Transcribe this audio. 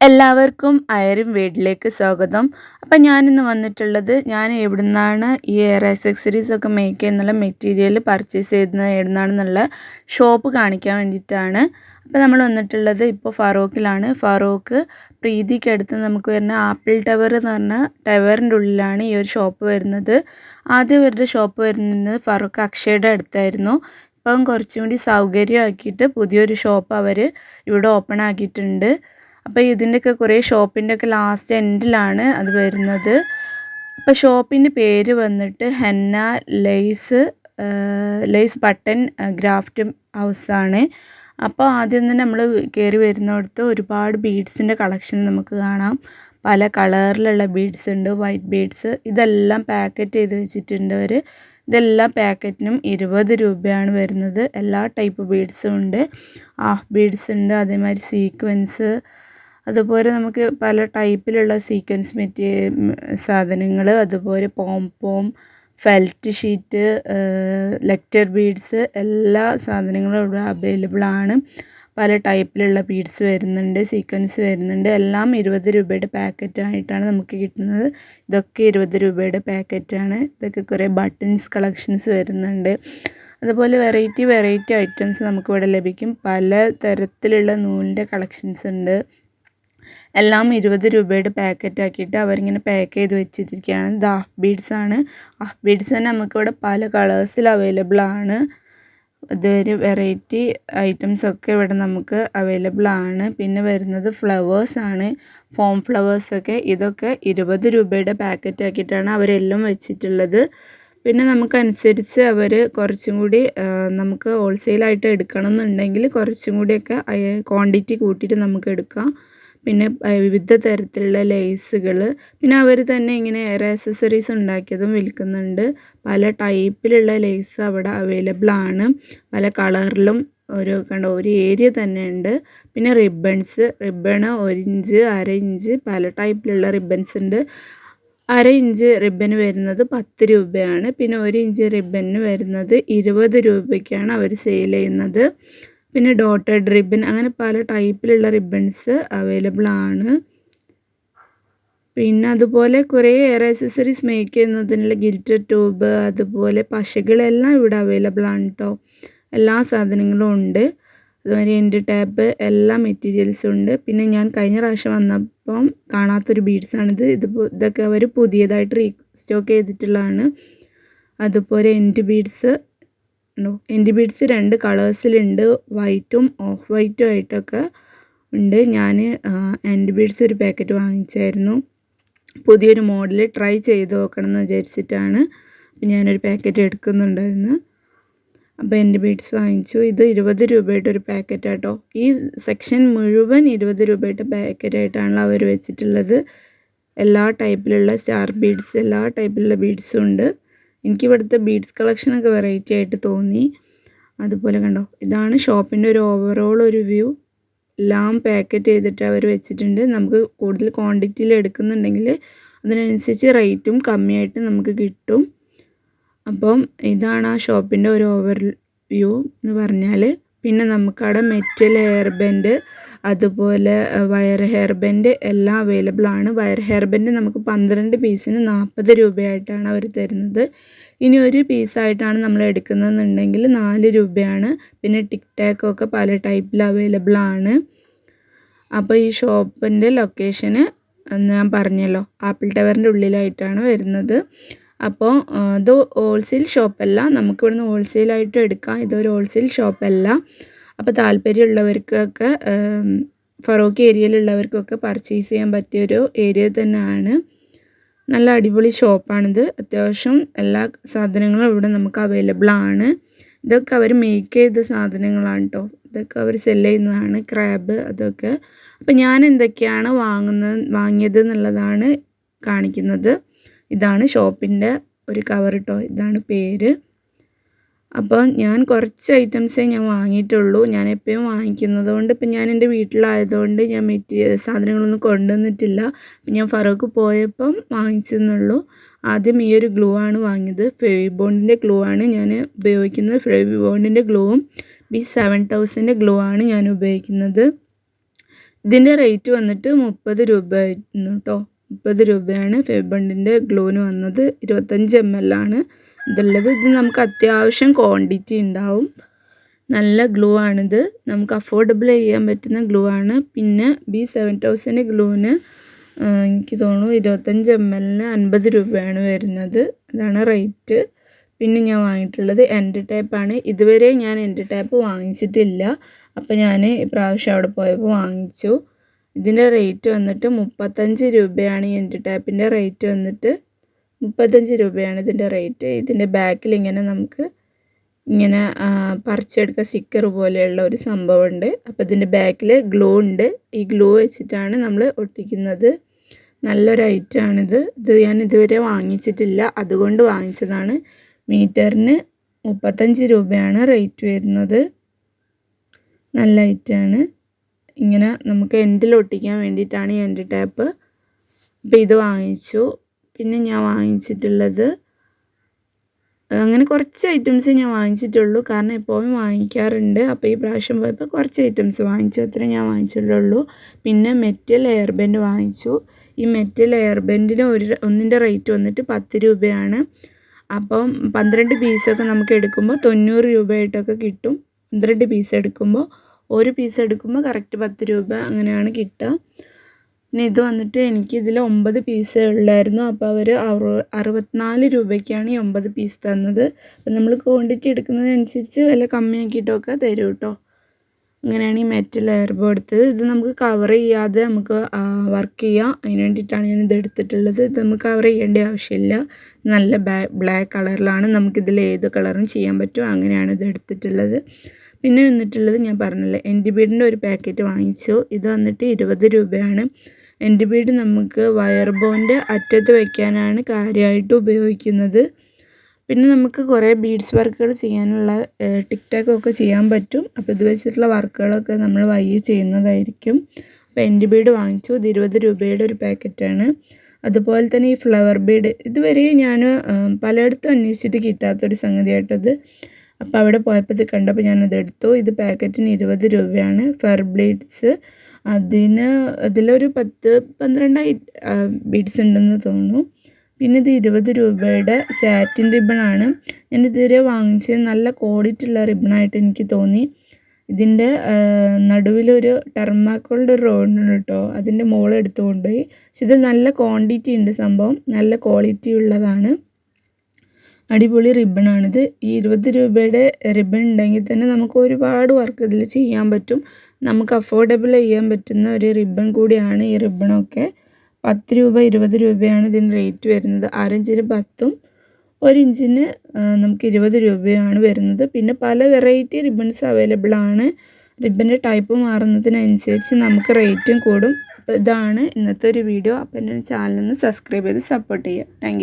എല്ലാവർക്കും അയരും വീട്ടിലേക്ക് സ്വാഗതം. അപ്പം ഞാനിന്ന് വന്നിട്ടുള്ളത് ഞാൻ എവിടെ നിന്നാണ് ഈ എയർ ആക്സസറീസ് ഒക്കെ മേക്ക് ചെയ്യുന്നുള്ള മെറ്റീരിയൽ പർച്ചേസ് ചെയ്യുന്നത് എവിടെ നിന്നാണെന്നുള്ള ഷോപ്പ് കാണിക്കാൻ വേണ്ടിയിട്ടാണ്. അപ്പോൾ നമ്മൾ വന്നിട്ടുള്ളത് ഇപ്പോൾ ഫറോക്കിലാണ്. ഫറോക്ക് പ്രീതിക്ക് അടുത്ത് നമുക്ക് വരുന്ന ആപ്പിൾ ടവർ എന്ന് പറഞ്ഞ ടവറിന്റെ ഉള്ളിലാണ് ഈ ഒരു ഷോപ്പ് വരുന്നത്. ആദ്യം ഇവരുടെ ഷോപ്പ് വരുന്നത് ഫറോക്ക് അക്ഷയുടെ അടുത്തായിരുന്നു. ഇപ്പം കുറച്ചും കൂടി സൗകര്യമാക്കിയിട്ട് പുതിയൊരു ഷോപ്പ് അവർ ഇവിടെ ഓപ്പൺ ആക്കിയിട്ടുണ്ട്. അപ്പോൾ ഇതിന്റെയൊക്കെ കുറേ ഷോപ്പിന്റെ ഒക്കെ ലാസ്റ്റ് എൻഡിലാണ് അത് വരുന്നത്. അപ്പോൾ ഷോപ്പിന്റെ പേര് വന്നിട്ട് henna lace lace button craft ഹൗസാണ് അപ്പോൾ ആദ്യം തന്നെ നമ്മൾ കയറി വരുന്നിടത്ത് ഒരുപാട് ബീഡ്സിന്റെ കളക്ഷൻ നമുക്ക് കാണാം. പല കളറിലുള്ള ബീഡ്സ് ഉണ്ട് വൈറ്റ് ബീഡ്സ്. ഇതെല്ലാം പാക്കറ്റ് ചെയ്ത് വെച്ചിട്ടുണ്ട് അവർ ഇതെല്ലാം പാക്കറ്റിനും ഇരുപത് രൂപയാണ് വരുന്നത്. എല്ലാ ടൈപ്പ് ബീഡ്സും ഉണ്ട്. ഹാഫ് ബീഡ്സ് ഉണ്ട്. അതേമാതിരി സീക്വൻസ് അതുപോലെ നമുക്ക് പല ടൈപ്പിലുള്ള സീക്വൻസ് മെറ്റീ സാധനങ്ങൾ അതുപോലെ പോം ഫെൽറ്റ് ഷീറ്റ് ലെറ്റർ ബീഡ്സ് എല്ലാ സാധനങ്ങളും ഇവിടെ അവൈലബിൾ ആണ്. പല ടൈപ്പിലുള്ള ബീഡ്സ് വരുന്നുണ്ട് സീക്വൻസ് വരുന്നുണ്ട്. എല്ലാം ഇരുപത് രൂപയുടെ പാക്കറ്റായിട്ടാണ് നമുക്ക് കിട്ടുന്നത്. ഇതൊക്കെ ഇരുപത് രൂപയുടെ പാക്കറ്റാണ് ഇതൊക്കെ കുറേ ബട്ടൺസ് കളക്ഷൻസ് വരുന്നുണ്ട്. അതുപോലെ വെറൈറ്റി വെറൈറ്റി ഐറ്റംസ് നമുക്കിവിടെ ലഭിക്കും. പല തരത്തിലുള്ള നൂലിന്റെ കളക്ഷൻസ് ഉണ്ട്. എല്ലാം ഇരുപത് രൂപയുടെ പാക്കറ്റ് ആക്കിയിട്ട് അവരിങ്ങനെ പാക്ക് ചെയ്ത് വെച്ചിരിക്കുകയാണ്. ഇത് ഹാഫ് ബീഡ്സ് ആണ്. ഹാഫ് ബീഡ്സ് തന്നെ നമുക്കിവിടെ പല കളേഴ്സിൽ അവൈലബിൾ ആണ്. ഇതൊരു വെറൈറ്റി ഐറ്റംസ് ഒക്കെ ഇവിടെ നമുക്ക് അവൈലബിൾ ആണ്. പിന്നെ വരുന്നത് ഫ്ലവേഴ്സ് ആണ്. ഫോം ഫ്ലവേഴ്സ് ഒക്കെ. ഇതൊക്കെ ഇരുപത് രൂപയുടെ പാക്കറ്റ് ആക്കിയിട്ടാണ് അവരെല്ലാം വെച്ചിട്ടുള്ളത്. പിന്നെ നമുക്കനുസരിച്ച് അവർ കുറച്ചും കൂടി നമുക്ക് ഹോൾസെയിലായിട്ട് എടുക്കണം എന്നുണ്ടെങ്കിൽ കുറച്ചും കൂടിയൊക്കെ ക്വാണ്ടിറ്റി കൂട്ടിയിട്ട് നമുക്ക് എടുക്കാം. പിന്നെ വിവിധ തരത്തിലുള്ള ലേസുകൾ പിന്നെ അവർ തന്നെ ഇങ്ങനെ എയർ ആക്സസറീസ് ഉണ്ടാക്കിയതും വിൽക്കുന്നുണ്ട്. പല ടൈപ്പിലുള്ള ലേസ് അവിടെ അവൈലബിൾ ആണ് പല കളറിലും ഒരു കണ്ട ഒരു ഏരിയ തന്നെ ഉണ്ട് പിന്നെ റിബൺസ് റിബണ് ഒരു ഇഞ്ച് അര ഇഞ്ച് പല ടൈപ്പിലുള്ള റിബൺസ് ഉണ്ട്. അര ഇഞ്ച് റിബന് വരുന്നത് പത്ത് രൂപയാണ്. പിന്നെ ഒരു ഇഞ്ച് റിബന് വരുന്നത് ഇരുപത് രൂപയ്ക്കാണ് അവർ സെയിൽ ചെയ്യുന്നത്. പിന്നെ ഡോട്ടഡ് റിബൺ അങ്ങനെ പല ടൈപ്പിലുള്ള റിബൺസ് അവൈലബിൾ ആണ്. പിന്നെ അതുപോലെ കുറേ എയർ ആക്സസറീസ് മേക്ക് ചെയ്യുന്നതിനുള്ള ഗിൽറ്റർ ട്യൂബ് അതുപോലെ പശകളെല്ലാം ഇവിടെ അവൈലബിൾ ആണ് കേട്ടോ എല്ലാ സാധനങ്ങളും ഉണ്ട്. അതുമാതിരി എന്റെ ടാപ്പ് എല്ലാ മെറ്റീരിയൽസും ഉണ്ട്. പിന്നെ ഞാൻ കഴിഞ്ഞ പ്രാവശ്യം വന്നപ്പം കാണാത്തൊരു ബീഡ്സാണിത് ഇത് ഇതൊക്കെ അവർ പുതിയതായിട്ട് റീ സ്റ്റോക്ക് ചെയ്തിട്ടുള്ളതാണ്. അതുപോലെ എന്റെ ബീഡ്സ് ഉണ്ടോ എന്റെ ബീഡ്സ് രണ്ട് കളേഴ്സിലുണ്ട് വൈറ്റും ഓഫ് വൈറ്റും ആയിട്ടൊക്കെ ഉണ്ട്. ഞാൻ എന്റെ ബീഡ്സ് ഒരു പാക്കറ്റ് വാങ്ങിച്ചായിരുന്നു. പുതിയൊരു മോഡൽ ട്രൈ ചെയ്ത് നോക്കണം എന്ന് വിചാരിച്ചിട്ടാണ് ഞാനൊരു പാക്കറ്റ് എടുക്കുന്നുണ്ടായിരുന്നു. അപ്പോൾ എന്റെ ബീഡ്സ് വാങ്ങിച്ചു. ഇത് ഇരുപത് രൂപയുടെ ഒരു പാക്കറ്റ് ആട്ടോ. ഈ സെക്ഷൻ മുഴുവൻ ഇരുപത് രൂപയുടെ പാക്കറ്റായിട്ടാണ് അവർ വെച്ചിട്ടുള്ളത്. എല്ലാ ടൈപ്പിലുള്ള സ്റ്റാർ ബീഡ്സ് എല്ലാ ടൈപ്പിലുള്ള ബീഡ്സും ഉണ്ട്. എനിക്ക് ഇവിടുത്തെ ബീഡ്സ് കളക്ഷനൊക്കെ വെറൈറ്റി ആയിട്ട് തോന്നി. അതുപോലെ കണ്ടോ ഇതാണ് ഷോപ്പിന്റെ ഒരു ഓവറോൾ ഒരു വ്യൂ എല്ലാം പാക്കറ്റ് ചെയ്തിട്ട് അവർ വെച്ചിട്ടുണ്ട്. നമുക്ക് കൂടുതൽ ക്വാണ്ടിറ്റിയിൽ എടുക്കുന്നുണ്ടെങ്കിൽ അതിനനുസരിച്ച് റേറ്റും കമ്മിയായിട്ട് നമുക്ക് കിട്ടും. അപ്പം ഇതാണ് ആ ഷോപ്പിന്റെ ഒരു ഓവർ വ്യൂ എന്ന് പറഞ്ഞാൽ പിന്നെ നമുക്കവിടെ മെറ്റൽ ഹെയർ ബാൻഡ് അതുപോലെ വയർ ഹെയർ ബാൻഡ് എല്ലാം അവൈലബിൾ ആണ്. വയർ ഹെയർ ബാൻഡ് നമുക്ക് പന്ത്രണ്ട് പീസിന് നാൽപ്പത് രൂപയായിട്ടാണ് അവർ തരുന്നത്. ഇനി ഒരു പീസായിട്ടാണ് നമ്മൾ എടുക്കുന്നതെന്നുണ്ടെങ്കിൽ നാല് രൂപയാണ്. പിന്നെ ടിക് ടാക്കൊക്കെ പല ടൈപ്പിൽ അവൈലബിൾ ആണ്. അപ്പോൾ ഈ ഷോപ്പിന്റെ ലൊക്കേഷന് ഞാൻ പറഞ്ഞല്ലോ ആപ്പിൾ ടവറിന്റെ ഉള്ളിലായിട്ടാണ് വരുന്നത്. അപ്പോൾ ഇത് ഹോൾസെയിൽ ഷോപ്പല്ല നമുക്കിവിടുന്ന് ഹോൾസെയിലായിട്ട് എടുക്കാം. ഇതൊരു ഹോൾസെയിൽ ഷോപ്പല്ല അപ്പോൾ താല്പര്യമുള്ളവർക്കൊക്കെ ഫറോക്ക് ഏരിയയിലുള്ളവർക്കൊക്കെ പർച്ചേസ് ചെയ്യാൻ പറ്റിയൊരു ഏരിയ തന്നെയാണ്. നല്ല അടിപൊളി ഷോപ്പാണിത് അത്യാവശ്യം എല്ലാ സാധനങ്ങളും ഇവിടെ നമുക്ക് അവൈലബിൾ ആണ്. ഇതൊക്കെ അവർ മേക്ക് ചെയ്ത സാധനങ്ങളാണ് കേട്ടോ ഇതൊക്കെ അവർ സെൽ ചെയ്യുന്നതാണ് ക്രാബ് അതൊക്കെ. അപ്പോൾ ഞാൻ എന്തൊക്കെയാണ് വാങ്ങുന്നത് വാങ്ങിയത് എന്നുള്ളതാണ് കാണിക്കുന്നത്. ഇതാണ് ഷോപ്പിന്റെ ഒരു കവർ കേട്ടോ ഇതാണ് പേര്. അപ്പോൾ ഞാൻ കുറച്ച് ഐറ്റംസേ ഞാൻ വാങ്ങിയിട്ടുള്ളൂ. ഞാൻ എപ്പോഴും വാങ്ങിക്കുന്നത് കൊണ്ട് ഇപ്പം ഞാൻ എന്റെ വീട്ടിലായതുകൊണ്ട് ഞാൻ മെറ്റീരിയൽ സാധനങ്ങളൊന്നും കൊണ്ടുവന്നിട്ടില്ല. ഞാൻ ഫറോക്ക് പോയപ്പം വാങ്ങിച്ചെന്നുള്ളൂ. ആദ്യം ഈ ഒരു ഗ്ലൂ ആണ് വാങ്ങിയത്. ഫെവി ബോണ്ടിന്റെ ഗ്ലൂ ആണ് ഞാൻ ഉപയോഗിക്കുന്നത്. ഫെവി ബോണ്ടിന്റെ ഗ്ലൂവും ബി സെവൻ തൗസൻഡ് ഗ്ലൂ ആണ് ഞാൻ ഉപയോഗിക്കുന്നത്. ഇതിന്റെ റേറ്റ് വന്നിട്ട് മുപ്പത് രൂപ ആയിരുന്നു കേട്ടോ മുപ്പത് രൂപയാണ് ഫെബണ്ടിന്റെ ഗ്ലൂവിന് വന്നത്. ഇരുപത്തഞ്ച് എം എൽ ആണ്. ഇതുള്ളത് ഇത് നമുക്ക് അത്യാവശ്യം ക്വാണ്ടിറ്റി ഉണ്ടാവും. നല്ല ഗ്ലൂ ആണിത്. നമുക്ക് അഫോർഡബിൾ ചെയ്യാൻ പറ്റുന്ന ഗ്ലൂ ആണ്. പിന്നെ ബി സെവൻ തൗസൻഡ് ഗ്ലൂവിന് എനിക്ക് തോന്നുന്നു ഇരുപത്തഞ്ച് എം എല്ലിന് അൻപത് രൂപയാണ് വരുന്നത്. അതാണ് റേറ്റ് പിന്നെ ഞാൻ വാങ്ങിയിട്ടുള്ളത് എന്റെ ടൈപ്പാണ് ഇതുവരെ ഞാൻ എന്റെ ടൈപ്പ് വാങ്ങിച്ചിട്ടില്ല. അപ്പോൾ ഞാൻ ഇപ്രാവശ്യം അവിടെ പോയപ്പോൾ വാങ്ങിച്ചു. ഇതിന്റെ റേറ്റ് വന്നിട്ട് മുപ്പത്തഞ്ച് രൂപയാണ് ഈ എൻഡ് ടാപ്പിന്റെ റേറ്റ് വന്നിട്ട്. മുപ്പത്തഞ്ച് രൂപയാണ് ഇതിന്റെ റേറ്റ്. ഇതിന്റെ ബാക്കിൽ ഇങ്ങനെ നമുക്ക് ഇങ്ങനെ പറിച്ചെടുക്കുക സ്റ്റിക്കർ പോലെയുള്ള ഒരു സംഭവമുണ്ട്. അപ്പോൾ ഇതിന്റെ ബാക്കിൽ ഗ്ലോ ഉണ്ട്. ഈ ഗ്ലോ വെച്ചിട്ടാണ് നമ്മൾ ഒട്ടിക്കുന്നത്. നല്ലൊരു ഐറ്റമാണിത്. ഇത് ഞാൻ ഇതുവരെ വാങ്ങിച്ചിട്ടില്ല. അതുകൊണ്ട് വാങ്ങിച്ചതാണ്. മീറ്ററിന് മുപ്പത്തഞ്ച് രൂപയാണ് റേറ്റ് വരുന്നത്. നല്ല ഐറ്റമാണ്. ഇങ്ങനെ നമുക്ക് എൻഡിൽ ഒട്ടിക്കാൻ വേണ്ടിയിട്ടാണ് ഈ എൻഡ് ടാപ്പ്. അപ്പോൾ ഇത് വാങ്ങിച്ചു. പിന്നെ ഞാൻ വാങ്ങിച്ചിട്ടുള്ളത് അങ്ങനെ കുറച്ച് ഐറ്റംസ് ഞാൻ വാങ്ങിച്ചിട്ടുള്ളൂ. കാരണം എപ്പോഴും വാങ്ങിക്കാറുണ്ട്. അപ്പോൾ ഈ പ്രാവശ്യം പോയപ്പോൾ കുറച്ച് ഐറ്റംസ് വാങ്ങിച്ചു. അത്രേ ഞാൻ വാങ്ങിച്ചിട്ടുള്ളൂ. പിന്നെ മെറ്റൽ എയർ ബാൻഡ് വാങ്ങിച്ചു. ഈ മെറ്റൽ എയർ ബെൻഡിന് ഒരു ഒന്നിന്റെ റേറ്റ് വന്നിട്ട് പത്ത് രൂപയാണ്. അപ്പം പന്ത്രണ്ട് പീസൊക്കെ നമുക്ക് എടുക്കുമ്പോൾ തൊണ്ണൂറ് രൂപയായിട്ടൊക്കെ കിട്ടും. പന്ത്രണ്ട് പീസ് എടുക്കുമ്പോൾ ഒരു പീസ് എടുക്കുമ്പോൾ കറക്റ്റ് പത്ത് രൂപ അങ്ങനെയാണ് കിട്ടുക. പിന്നെ ഇത് വന്നിട്ട് എനിക്ക് ഇതിൽ ഒമ്പത് പീസേ ഉള്ളായിരുന്നു. അപ്പോൾ അവർ അറുപത്തിനാല് രൂപയ്ക്കാണ് ഈ ഒമ്പത് പീസ് തന്നത്. അപ്പം നമ്മൾ ക്വാണ്ടിറ്റി എടുക്കുന്നതനുസരിച്ച് വില കമ്മിയാക്കിയിട്ടൊക്കെ തരും കേട്ടോ. അങ്ങനെയാണ് ഈ മെറ്റൽ എയർബോ എടുത്തത്. ഇത് നമുക്ക് കവർ ചെയ്യാതെ നമുക്ക് വർക്ക് ചെയ്യാം. അതിന് വേണ്ടിയിട്ടാണ് ഞാൻ ഇത് എടുത്തിട്ടുള്ളത്. ഇത് നമുക്ക് കവർ ചെയ്യേണ്ട ആവശ്യമില്ല. നല്ല ബ്ലാക്ക് കളറിലാണ് നമുക്കിതിൽ ഏത് കളറും ചെയ്യാൻ പറ്റും. അങ്ങനെയാണ് ഇത് എടുത്തിട്ടുള്ളത്. പിന്നെ വന്നിട്ടുള്ളത് ഞാൻ പറഞ്ഞില്ലേ എന്റെ ബീഡിന്റെ ഒരു പാക്കറ്റ് വാങ്ങിച്ചു. ഇത് വന്നിട്ട് ഇരുപത് രൂപയാണ്. എന്റെ വീട് നമുക്ക് വയർ ബോണ്ട് അറ്റത്ത് വയ്ക്കാനാണ് കാര്യമായിട്ട് ഉപയോഗിക്കുന്നത്. പിന്നെ നമുക്ക് കുറേ ബീഡ്സ് വർക്കുകൾ ചെയ്യാനുള്ള ടിക്ടാക്കൊക്കെ ചെയ്യാൻ പറ്റും. അപ്പോൾ ഇത് വെച്ചിട്ടുള്ള വർക്കുകളൊക്കെ നമ്മൾ വയ്യ ചെയ്യുന്നതായിരിക്കും. അപ്പോൾ എന്റെ ബീഡ് വാങ്ങിച്ചു. ഇത് ഇരുപത് രൂപയുടെ ഒരു പാക്കറ്റാണ്. അതുപോലെ തന്നെ ഈ ഫ്ലവർ ബീഡ് ഇതുവരെ ഞാൻ പലയിടത്തും അന്വേഷിച്ചിട്ട് കിട്ടാത്തൊരു സംഗതിയായിട്ടത്. അപ്പോൾ അവിടെ പോയപ്പോൾ ഇത് കണ്ടപ്പോൾ ഞാനത് എടുത്തു. ഇത് പാക്കറ്റിന് ഇരുപത് രൂപയാണ്. ഫെർ ബ്ലീഡ്സ് അതിന് ഇതിലൊരു പത്ത് പന്ത്രണ്ട് ബീഡ്സ് ഉണ്ടെന്ന് തോന്നുന്നു. പിന്നെ ഇത് ഇരുപത് രൂപയുടെ സാറ്റിൻ റിബണാണ് ഞാൻ ഇതുവരെ വാങ്ങിച്ചത് നല്ല ക്വാളിറ്റി ഉള്ള റിബണായിട്ട് എനിക്ക് തോന്നി. ഇതിന്റെ നടുവിലൊരു ടെർമാക്കോളിന്റെ ഒരു ഉണ്ട് കേട്ടോ. അതിന്റെ മുകളിൽ എടുത്തു കൊണ്ടുപോയി. പക്ഷെ ഇത് നല്ല ക്വാണ്ടിറ്റി ഉണ്ട് സംഭവം. നല്ല ക്വാളിറ്റി ഉള്ളതാണ്. അടിപൊളി റിബണാണിത് ഈ ഇരുപത് രൂപയുടെ റിബൺ ഉണ്ടെങ്കിൽ തന്നെ നമുക്ക് ഒരുപാട് വർക്ക് ഇതിൽ ചെയ്യാൻ പറ്റും. നമുക്ക് അഫോർഡബിൾ ചെയ്യാൻ പറ്റുന്ന ഒരു റിബൺ കൂടിയാണ് ഈ റിബണൊക്കെ പത്ത് രൂപ ഇരുപത് രൂപയാണ് ഇതിന് റേറ്റ് വരുന്നത്. അരഞ്ചിന് പത്തും ഒരു ഇഞ്ചിന് നമുക്ക് ഇരുപത് രൂപയാണ് വരുന്നത്. പിന്നെ പല വെറൈറ്റി റിബൺസ് അവൈലബിൾ ആണ്. റിബന്റെ ടൈപ്പ് മാറുന്നതിനനുസരിച്ച് നമുക്ക് റേറ്റും കൂടും. അപ്പോൾ ഇതാണ് ഇന്നത്തെ ഒരു വീഡിയോ അപ്പോൾ എന്റെ ചാനലൊന്ന് സബ്സ്ക്രൈബ് ചെയ്ത് സപ്പോർട്ട് ചെയ്യുക. താങ്ക്